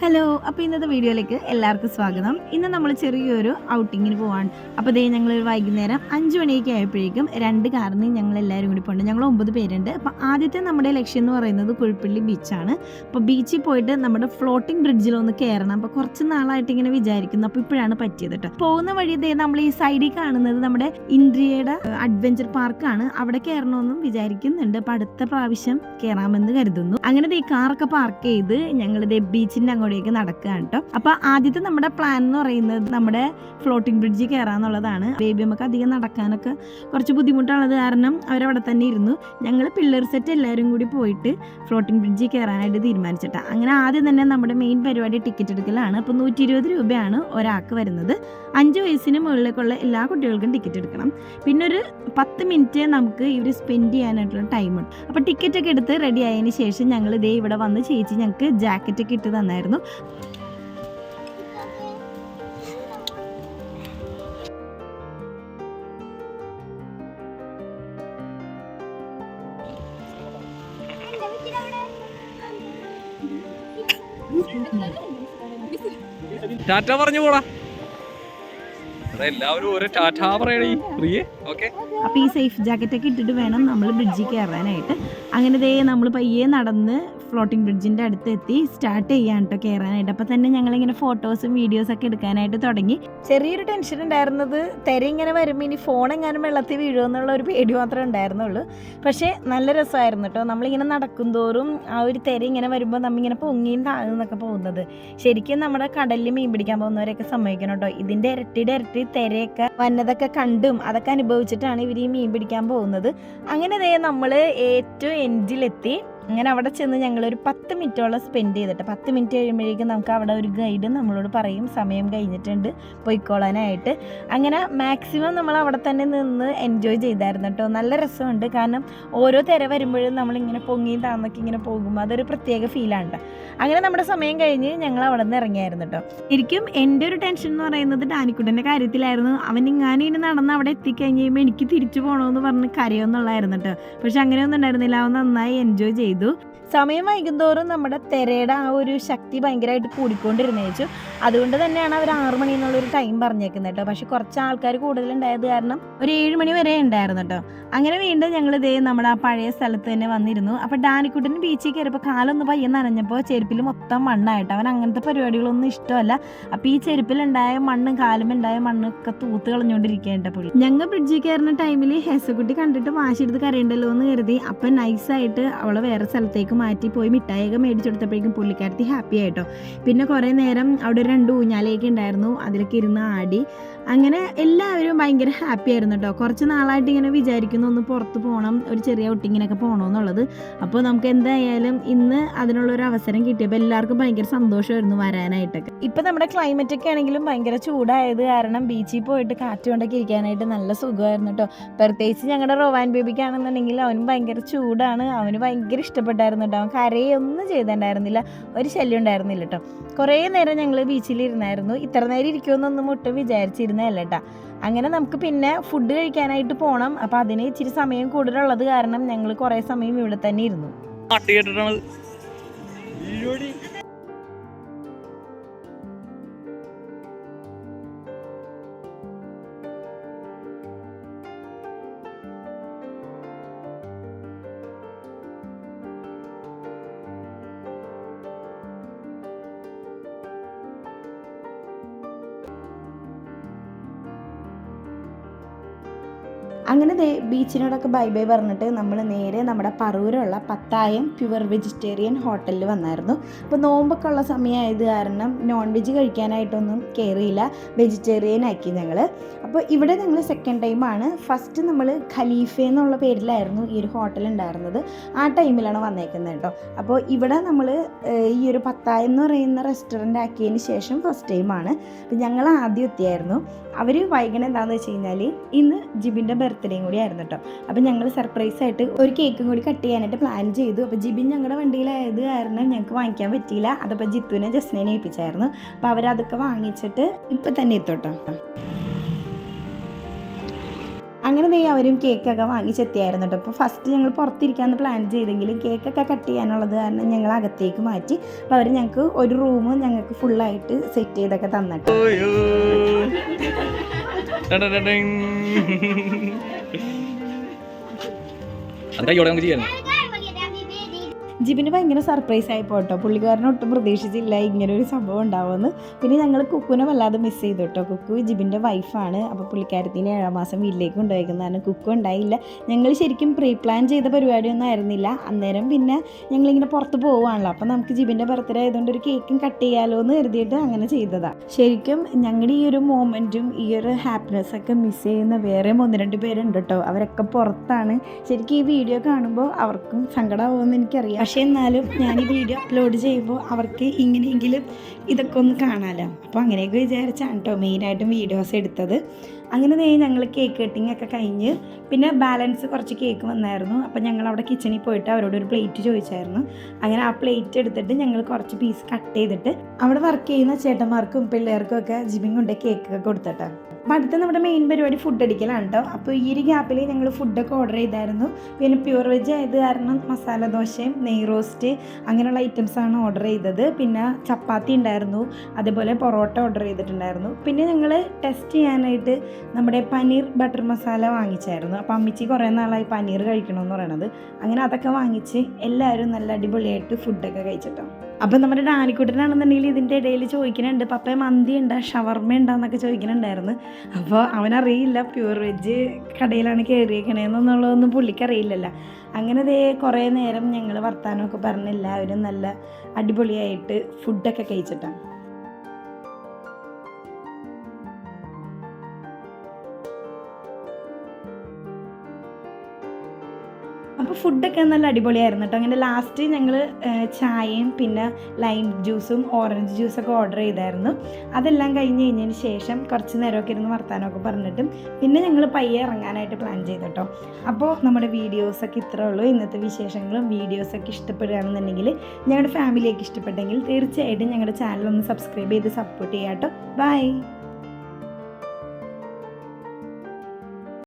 Hello അപ്പോൾ ഇന്നത്തെ വീഡിയോയിലേക്ക് എല്ലാവർക്കും സ്വാഗതം. ഇന്ന് നമ്മൾ ചെറിയൊരു ഔട്ടിങ്ങിന് പോവാണ്. അപ്പോൾ ഇതേ ഞങ്ങൾ വൈകുന്നേരം അഞ്ച് മണിയൊക്കെ ആയപ്പോഴേക്കും രണ്ട് കാറിന് ഞങ്ങൾ എല്ലാവരും കൂടി പോകുന്നുണ്ട് ഞങ്ങൾ ഒമ്പത് പേരുണ്ട്. അപ്പോൾ ആദ്യത്തെ നമ്മുടെ ലക്ഷ്യം എന്ന് പറയുന്നത് കുഴിപ്പള്ളി ബീച്ചാണ്. അപ്പോൾ ബീച്ചിൽ പോയിട്ട് നമ്മുടെ ഫ്ലോട്ടിംഗ് ബ്രിഡ്ജിലൊന്ന് കയറണം. അപ്പോൾ കുറച്ച് നാളായിട്ട് ഇങ്ങനെ വിചാരിക്കുന്നു. അപ്പോൾ ഇപ്പോഴാണ് പറ്റിയത് കേട്ടോ. പോകുന്ന വഴി ഇതേ നമ്മൾ ഈ സൈഡിൽ കാണുന്നത് നമ്മുടെ ഇന്ദ്രിയയുടെ അഡ്വഞ്ചർ പാർക്കാണ് അവിടെ കയറണമെന്നും വിചാരിക്കുന്നുണ്ട്. അപ്പോൾ അടുത്ത പ്രാവശ്യം കയറാമെന്ന് കരുതുന്നു. അങ്ങനെ ഈ കാറൊക്കെ പാർക്ക് ചെയ്ത് ഞങ്ങൾ ബീച്ചിന്റെ ബീച്ചിന്റെ അങ്ങോട്ടേക്ക് നടക്കുകയാണ് കേട്ടോ. അപ്പൊ ആദ്യത്തെ നമ്മുടെ പ്ലാൻ എന്ന് പറയുന്നത് നമ്മുടെ ഫ്ലോട്ടിംഗ് ബ്രിഡ്ജിൽ കയറാന്നുള്ളതാണ് ബേബി നമുക്ക് അധികം നടക്കാനൊക്കെ കുറച്ച് ബുദ്ധിമുട്ടുള്ളത് കാരണം അവരവിടെ തന്നെ ഇരുന്നു. ഞങ്ങൾ പിള്ളേർ സെറ്റ് എല്ലാവരും കൂടി പോയിട്ട് ഫ്ലോട്ടിംഗ് ബ്രിഡ്ജിൽ കയറാനായിട്ട് തീരുമാനിച്ചിട്ടാണ് അങ്ങനെ ആദ്യം തന്നെ നമ്മുടെ മെയിൻ പരിപാടി ടിക്കറ്റ് എടുക്കലാണ്. അപ്പോൾ നൂറ്റി ഇരുപത് രൂപയാണ് ഒരാൾക്ക് വരുന്നത്. അഞ്ച് വയസ്സിന് മുകളിലേക്കുള്ള എല്ലാ കുട്ടികൾക്കും ടിക്കറ്റ് എടുക്കണം. പിന്നെ ഒരു പത്ത് മിനിറ്റ് നമുക്ക് ഇവർ സ്പെൻഡ് ചെയ്യാനായിട്ടുള്ള ടൈമുണ്ട് അപ്പോൾ ടിക്കറ്റ് ഒക്കെ എടുത്ത് റെഡി ആയതിന് ശേഷം ഞങ്ങൾ ഇതേ ഇവിടെ വന്ന് ചേച്ചി ഞങ്ങൾക്ക് ജാക്കറ്റ് ഒക്കെ ഇട്ട് തന്നായിരുന്നു. ടാറ്റ പറഞ്ഞു പോടാ എല്ലാവരും ഒരു ടാറ്റ പറയണേ പ്രിയേ. ഓക്കെ. അപ്പോൾ ഈ സേഫ് ജാക്കറ്റ് ഒക്കെ ഇട്ടിട്ട് വേണം നമ്മൾ ബ്രിഡ്ജിൽ കയറാനായിട്ട് അങ്ങനെ ദേ നമ്മൾ പയ്യെ നടന്ന് ഫ്ലോട്ടിംഗ് ബ്രിഡ്ജിന്റെ അടുത്ത് എത്തി സ്റ്റാർട്ട് ചെയ്യാൻ കേട്ടോ കയറാനായിട്ട് അപ്പോൾ തന്നെ ഞങ്ങൾ ഇങ്ങനെ ഫോട്ടോസും വീഡിയോസ് ഒക്കെ എടുക്കാനായിട്ട് തുടങ്ങി. ചെറിയൊരു ടെൻഷൻ ഉണ്ടായിരുന്നത് തെര ഇങ്ങനെ വരുമ്പോൾ ഇനി ഫോൺ എങ്ങാനും വെള്ളത്തിൽ വീഴുമെന്നുള്ള ഒരു പേടി മാത്രമേ ഉണ്ടായിരുന്നുള്ളൂ. പക്ഷേ നല്ല രസമായിരുന്നു കേട്ടോ നമ്മളിങ്ങനെ നടക്കും തോറും ആ ഒരു തെര ഇങ്ങനെ വരുമ്പോൾ നമ്മിങ്ങനെ പൊങ്ങിയും താഴ്ന്നൊക്കെ പോകുന്നത്. ശരിക്കും നമ്മുടെ കടലിൽ മീൻ പിടിക്കാൻ പോകുന്നവരെയൊക്കെ സമ്മതിക്കണം കേട്ടോ ഇതിന്റെ ഇരട്ടിയുടെ ഇരട്ടി തെരയൊക്കെ വന്നതൊക്കെ കണ്ടും അതൊക്കെ അനുഭവിച്ചിട്ടാണ് ഇവർ ഈ മീൻ പിടിക്കാൻ പോകുന്നത്. അങ്ങനെ ദേ നമ്മൾ ഏറ്റവും എൻഡിലെത്തി അങ്ങനെ അവിടെ ചെന്ന് ഞങ്ങൾ ഒരു പത്ത് മിനിറ്റോളം സ്പെൻഡ് ചെയ്തിട്ട് പത്ത് മിനിറ്റ് കഴിയുമ്പോഴേക്കും നമുക്ക് അവിടെ ഒരു ഗൈഡ് നമ്മളോട് പറയും സമയം കഴിഞ്ഞിട്ടുണ്ട് പൊയ്ക്കോളാനായിട്ട്. അങ്ങനെ മാക്സിമം നമ്മൾ അവിടെ തന്നെ നിന്ന് എൻജോയ് ചെയ്തായിരുന്നു കേട്ടോ. നല്ല രസമുണ്ട്. കാരണം ഓരോ തിര വരുമ്പോഴും നമ്മളിങ്ങനെ പൊങ്ങിയും താന്നൊക്കെ ഇങ്ങനെ പോകുമ്പോൾ അതൊരു പ്രത്യേക ഫീലാണ് കേട്ടോ അങ്ങനെ നമ്മുടെ സമയം കഴിഞ്ഞ് ഞങ്ങൾ അവിടെ നിന്ന് ഇറങ്ങിയായിരുന്നു കേട്ടോ ശരിക്കും എന്റെ ഒരു ടെൻഷൻ എന്ന് പറയുന്നത് ഡാനിക്കുട്ടന്റെ കാര്യത്തിലായിരുന്നു. അവൻ ഇങ്ങനെ ഇനി നടന്ന് അവിടെ എത്തിക്കഴിഞ്ഞ് കഴിയുമ്പോൾ എനിക്ക് തിരിച്ചു പോകണമെന്ന് പറഞ്ഞ് കരയൊന്നുള്ളായിരുന്നു കേട്ടോ പക്ഷെ അങ്ങനെയൊന്നും ഉണ്ടായിരുന്നില്ല. അവൻ നന്നായി എൻജോയ് ചെയ്തു. ಆಗಿದ್ದು സമയം വൈകുന്തോറും നമ്മുടെ തെരയുടെ ആ ഒരു ശക്തി ഭയങ്കരമായിട്ട് കൂടിക്കൊണ്ടിരുന്നു വെച്ചു അതുകൊണ്ട് തന്നെയാണ് അവർ ആറു മണി എന്നുള്ള ഒരു ടൈം പറഞ്ഞേക്കുന്നത് കേട്ടോ. പക്ഷെ കുറച്ച് ആൾക്കാർ കൂടുതലുണ്ടായത് കാരണം ഒരു ഏഴ് മണി വരെ ഉണ്ടായിരുന്നു കേട്ടോ. അങ്ങനെ വീണ്ടും ഞങ്ങൾ ഇതേ നമ്മുടെ ആ പഴയ സ്ഥലത്ത് തന്നെ വന്നിരുന്നു. അപ്പോൾ ഡാനിക്കുട്ടിന് ബീച്ചിൽ കയറിയപ്പോൾ കാലൊന്ന് പയ്യെ നനഞ്ഞപ്പോൾ ചെരുപ്പിൽ മൊത്തം മണ്ണായിട്ട്. അവൻ അങ്ങനത്തെ പരിപാടികളൊന്നും ഇഷ്ടമല്ല. അപ്പോൾ ഈ ചെരുപ്പിലുണ്ടായ മണ്ണും കാലും ഉണ്ടായ മണ്ണൊക്കെ തൂത്ത് കളഞ്ഞുകൊണ്ടിരിക്കേണ്ട പുള്ളി. ഞങ്ങൾ ബ്രിഡ്ജിൽ കയറുന്ന ടൈമിൽ ഹെസക്കുട്ടി കണ്ടിട്ട് വാശിയെടുത്ത് കരയണ്ടല്ലോ എന്ന് കരുതി. അപ്പം നൈസായിട്ട് അവളെ വേറെ സ്ഥലത്തേക്ക് മാറ്റി പോയി മിഠായിയൊക്കെ മേടിച്ചു കൊടുത്തപ്പോഴേക്കും പുള്ളിക്കാരത്തി ഹാപ്പി ആയിട്ടോ. പിന്നെ കുറേ നേരം അവിടെ രണ്ട് ഊഞ്ഞാലയൊക്കെ ഉണ്ടായിരുന്നു. അതിലൊക്കെ ഇരുന്ന് ആടി. അങ്ങനെ എല്ലാവരും ഭയങ്കര ഹാപ്പി ആയിരുന്നു കേട്ടോ. കുറച്ച് നാളായിട്ട് ഇങ്ങനെ വിചാരിക്കുന്നു ഒന്ന് പുറത്ത് പോകണം ഒരു ചെറിയ ഔട്ടിങ്ങിനൊക്കെ പോകണമെന്നുള്ളത് അപ്പോൾ നമുക്ക് എന്തായാലും ഇന്ന് അതിനുള്ള ഒരു അവസരം കിട്ടിയപ്പോൾ എല്ലാവർക്കും ഭയങ്കര സന്തോഷമായിരുന്നു വരാനായിട്ടൊക്കെ. ഇപ്പം നമ്മുടെ ക്ലൈമറ്റ് ഒക്കെ ആണെങ്കിലും ഭയങ്കര ചൂടായത് കാരണം ബീച്ചിൽ പോയിട്ട് കാറ്റ് കൊണ്ടൊക്കെ ഇരിക്കാനായിട്ട് നല്ല സുഖമായിരുന്നു കേട്ടോ. പ്രത്യേകിച്ച് ഞങ്ങളുടെ റോവാൻ ബേബിക്കാണെന്നുണ്ടെങ്കിൽ അവനും ഭയങ്കര ചൂടാണ്. അവന് ഭയങ്കര ഇഷ്ടപ്പെട്ടായിരുന്നു അവൻ കരയൊന്നും ചെയ്തിട്ടുണ്ടായിരുന്നില്ല. ഒരു ശല്യം ഉണ്ടായിരുന്നില്ല കേട്ടോ കുറേ നേരം ഞങ്ങൾ ബീച്ചിൽ ഇരുന്നായിരുന്നു ഇത്ര നേരം ഇരിക്കുമെന്നൊന്നും ഒട്ടും വിചാരിച്ചിരുന്നതല്ല കേട്ടോ അങ്ങനെ നമുക്ക് പിന്നെ ഫുഡ് കഴിക്കാനായിട്ട് പോകണം അപ്പോൾ അതിന് ഇച്ചിരി സമയം കൂടുതലുള്ളത് കാരണം ഞങ്ങൾ കുറേ സമയം ഇവിടെ തന്നെ ഇരുന്നു. അങ്ങനെ ദേ ബീച്ചിനോടൊക്കെ ബൈ ബൈ പറഞ്ഞിട്ട് നമ്മൾ നേരെ നമ്മുടെ പറൂരുള്ള പത്തായം പ്യുവർ വെജിറ്റേറിയൻ ഹോട്ടലിൽ വന്നായിരുന്നു. അപ്പോൾ നോമ്പൊക്കെ ഉള്ള സമയമായത് കാരണം നോൺ വെജ് കഴിക്കാനായിട്ടൊന്നും കയറിയില്ല വെജിറ്റേറിയൻ ആക്കി ഞങ്ങൾ അപ്പോൾ ഇവിടെ ഞങ്ങൾ സെക്കൻഡ് ടൈമാണ് ഫസ്റ്റ് നമ്മൾ ഖലീഫ എന്നുള്ള പേരിലായിരുന്നു ഈ ഒരു ഹോട്ടൽ ഉണ്ടായിരുന്നത്. ആ ടൈമിലാണ് വന്നേക്കുന്നത് കേട്ടോ. അപ്പോൾ ഇവിടെ നമ്മൾ ഈ ഒരു പത്തായം എന്ന് പറയുന്ന റെസ്റ്റോറന്റ് ആക്കിയതിന് ശേഷം ഫസ്റ്റ് ടൈമാണ് അപ്പോൾ ഞങ്ങൾ ആദ്യം എത്തിയായിരുന്നു. അവർ വൈകണം എന്താണെന്ന് വെച്ച് കഴിഞ്ഞാൽ ഇന്ന് ജിബിന്റെ ബർത്ത്ഡേയും കൂടി ആയിരുന്നു കേട്ടോ അപ്പം ഞങ്ങൾ സർപ്രൈസ് ആയിട്ട് ഒരു കേക്കും കൂടി കട്ട് ചെയ്യാനായിട്ട് പ്ലാൻ ചെയ്തു. അപ്പോൾ ജിബിൻ ഞങ്ങളുടെ വണ്ടിയിലായത് കാരണം ഞങ്ങൾക്ക് വാങ്ങിക്കാൻ പറ്റിയില്ല. അതപ്പോൾ ജിത്തുവിനെ ജസ്നേനെ ഏൽപ്പിച്ചായിരുന്നു അപ്പോൾ അവരതൊക്കെ വാങ്ങിച്ചിട്ട് ഇപ്പം തന്നെ എത്തോട്ടോ അങ്ങനെ ദൈവം അവരും കേക്കൊക്കെ വാങ്ങിച്ചെത്തിയായിരുന്നു കേട്ടോ. അപ്പോൾ ഫസ്റ്റ് ഞങ്ങൾ പുറത്തിരിക്കാമെന്ന് പ്ലാൻ ചെയ്തെങ്കിലും കേക്കൊക്കെ കട്ട് ചെയ്യാനുള്ളത് കാരണം ഞങ്ങൾ അകത്തേക്ക് മാറ്റി. അപ്പോൾ അവർ ഞങ്ങൾക്ക് ഒരു റൂം ഞങ്ങൾക്ക് ഫുള്ളായിട്ട് സെറ്റ് ചെയ്തൊക്കെ തന്നിട്ട്. അതാ ഇവിടെ നമുക്ക് ചെയ്യാം ജിബിന് ഭയങ്കര സർപ്രൈസ് ആയി പോട്ടോ. പുള്ളിക്കാരൻ ഒട്ടും പ്രതീക്ഷിച്ചില്ല ഇങ്ങനെ ഒരു സംഭവം ഉണ്ടാവുമെന്ന്. പിന്നെ ഞങ്ങൾ കുക്കുനെ വല്ലാതെ മിസ് ചെയ്തു കേട്ടോ. കുക്കു ജിബിന്റെ വൈഫാണ് അപ്പോൾ പുള്ളിക്കാരത്തിന് ഏഴാം മാസം വീട്ടിലേക്ക് കൊണ്ടുപോയിരിക്കുന്നതാണ് കുക്കു ഉണ്ടായില്ല. ഞങ്ങൾ ശരിക്കും പ്രീ പ്ലാൻ ചെയ്ത പരിപാടിയൊന്നും ആയിരുന്നില്ല. അന്നേരം പിന്നെ ഞങ്ങളിങ്ങനെ പുറത്ത് പോവുകയാണല്ലോ. അപ്പോൾ നമുക്ക് ജിബിന്റെ ബർത്ത്ഡേ ആയതുകൊണ്ട് ഒരു കേക്കും കട്ട് ചെയ്യാലോ എന്ന് കരുതിയിട്ട് അങ്ങനെ ചെയ്തതാണ് ശരിക്കും ഞങ്ങളുടെ ഈ ഒരു മൊമെന്റും ഈ ഒരു ഹാപ്പിനെസ് ഒക്കെ മിസ് ചെയ്യുന്ന വേറെ ഒന്ന് രണ്ട് പേരുണ്ട് കേട്ടോ. അവരൊക്കെ പുറത്താണ്. ശരിക്കും ഈ വീഡിയോ കാണുമ്പോൾ അവർക്കും സങ്കടമാവുമെന്ന് എനിക്കറിയാം. പക്ഷേ എന്നാലും ഞാൻ ഈ വീഡിയോ അപ്ലോഡ് ചെയ്യുമ്പോൾ അവർക്ക് ഇങ്ങനെയെങ്കിലും ഇതൊക്കെ ഒന്ന് കാണാമല്ലോ അപ്പോൾ അങ്ങനെയൊക്കെ വിചാരിച്ചാണ് കേട്ടോ മെയിനായിട്ടും വീഡിയോസ് എടുത്തത്. അങ്ങനെ നേ ഞങ്ങൾ കേക്ക് കട്ടിങ് ഒക്കെ കഴിഞ്ഞ് പിന്നെ ബാലൻസ് കുറച്ച് കേക്ക് വന്നായിരുന്നു. അപ്പോൾ ഞങ്ങൾ അവിടെ കിച്ചണിൽ പോയിട്ട് അവരോട് ഒരു പ്ലേറ്റ് ചോദിച്ചായിരുന്നു. അങ്ങനെ ആ പ്ലേറ്റ് എടുത്തിട്ട് ഞങ്ങൾ കുറച്ച് പീസ് കട്ട് ചെയ്തിട്ട് അവിടെ വർക്ക് ചെയ്യുന്ന ചേട്ടന്മാർക്കും പിള്ളേർക്കും ഒക്കെ ജിമ്മിങ് കൊണ്ട് കേക്കൊക്കെ കൊടുത്തിട്ടാണ് അപ്പം അടുത്ത നമ്മുടെ മെയിൻ പരിപാടി ഫുഡ് അടിക്കലാണ് കേട്ടോ അപ്പോൾ ഈ ഒരു ഗ്യാപ്പിൽ ഞങ്ങൾ ഫുഡൊക്കെ ഓർഡർ ചെയ്തായിരുന്നു. പിന്നെ പ്യൂർ വെജ് ആയത് കാരണം മസാല ദോശയും നെയ് റോസ്റ്റ് അങ്ങനെയുള്ള ഐറ്റംസാണ് ഓർഡർ ചെയ്തത്. പിന്നെ ചപ്പാത്തി ഉണ്ടായിരുന്നു. അതേപോലെ പൊറോട്ട ഓർഡർ ചെയ്തിട്ടുണ്ടായിരുന്നു. പിന്നെ ഞങ്ങൾ ടെസ്റ്റ് ചെയ്യാനായിട്ട് നമ്മുടെ പനീർ ബട്ടർ മസാല വാങ്ങിച്ചായിരുന്നു. അപ്പോൾ അമ്മിച്ചി കുറേ നാളായി പനീർ കഴിക്കണമെന്ന് പറയണത്. അങ്ങനെ അതൊക്കെ വാങ്ങിച്ച് എല്ലാവരും നല്ല അടിപൊളിയായിട്ട് ഫുഡൊക്കെ കഴിച്ചിട്ടോ. അപ്പം നമ്മുടെ ഡാനിക്കുട്ടനാണെന്നുണ്ടെങ്കിൽ ഇതിന്റെ ഇടയിൽ ചോദിക്കുന്നുണ്ട് പപ്പ മന്തി ഉണ്ടോ? ഷവർമ്മ ഉണ്ടോന്നൊക്കെ ചോദിക്കുന്നുണ്ടായിരുന്നു. അപ്പോൾ അവനറിയില്ല പ്യൂർ വെജ് കടയിലാണ് കയറിയേക്കണേന്നുള്ളതൊന്നും പുള്ളിക്കറിയില്ലല്ലോ. അങ്ങനെ ദേ കുറേ നേരം ഞങ്ങൾ വർത്താനമൊക്കെ പറഞ്ഞ് എല്ലാവരും നല്ല അടിപൊളിയായിട്ട് ഫുഡൊക്കെ കഴിച്ചിട്ടാണ്. അപ്പോൾ ഫുഡൊക്കെ നല്ല അടിപൊളിയായിരുന്നു കേട്ടോ അങ്ങനെ ലാസ്റ്റ് ഞങ്ങൾ ചായയും പിന്നെ ലൈം ജ്യൂസും ഓറഞ്ച് ജ്യൂസൊക്കെ ഓർഡർ ചെയ്തായിരുന്നു. അതെല്ലാം കഴിഞ്ഞ് കഴിഞ്ഞതിന് ശേഷം കുറച്ച് നേരമൊക്കെ ഇരുന്ന് വർത്താനമൊക്കെ പറഞ്ഞിട്ടും പിന്നെ ഞങ്ങൾ പയ്യെ ഇറങ്ങാനായിട്ട് പ്ലാൻ ചെയ്തു കേട്ടോ അപ്പോൾ നമ്മുടെ വീഡിയോസൊക്കെ ഇത്രേ ഉള്ളൂ. ഇന്നത്തെ വിശേഷങ്ങളും വീഡിയോസൊക്കെ ഇഷ്ടപ്പെടുകയാണെന്നുണ്ടെങ്കിൽ ഞങ്ങളുടെ ഫാമിലിയൊക്കെ ഇഷ്ടപ്പെട്ടെങ്കിൽ തീർച്ചയായിട്ടും ഞങ്ങളുടെ ചാനൽ ഒന്ന് സബ്സ്ക്രൈബ് ചെയ്ത് സപ്പോർട്ട് ചെയ്യാം കേട്ടോ ബൈ